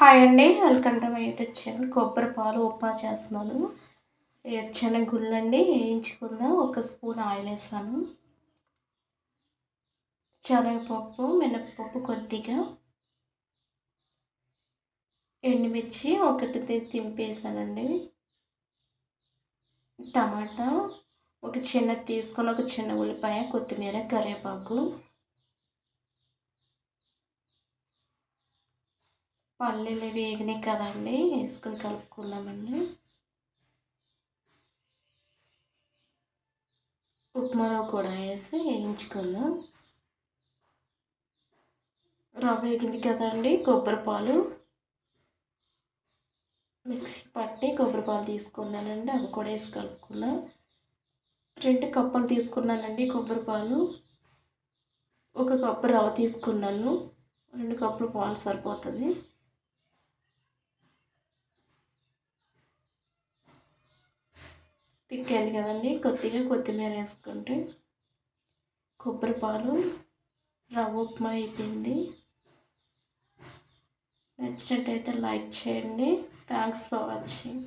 Hi అండి. Welcome to my YouTube channel. కొబ్బరి పాలు ఉప్మా చేస్తున్నాను. శనగ గుళ్ళండి. వేయించుకుందాం. ఒక స్పూన్ ఆయిల్ వేస్తాను. శనగపప్పు మినప్పప్పు కొద్దిగా. ఎండుమిర్చి ఒకటి తింపేసానండి టమాటా ఒక చిన్న తీసుకొని ఒక చిన్న ఉల్లిపాయ కొత్తిమీర కరివేపాకు. పల్లీలు వేగినాయి కదండి వేసుకొని కలుపుకుందామండి. ఉప్మా రవ్వ కూడా వేసి వేయించుకుందాం. రవ్వ వేగింది కదండి కొబ్బరి పాలు. మిక్సీ పట్టి కొబ్బరి పాలు తీసుకున్నానండి అవి కూడా వేసి కలుపుకుందాం. రెండు కప్పులు తీసుకున్నానండి కొబ్బరి పాలు. ఒక కప్పు రవ్వ తీసుకున్నాను రెండు కప్పులు పాలు సరిపోతుంది. తిక్కేది కదండి. కొద్దిగా కొత్తిమీర వేసుకుంటే కొబ్బరి పాలు రవ్వ ఉప్మా అయిపోయింది. నచ్చినట్టయితే లైక్ చేయండి. Thanks for watching.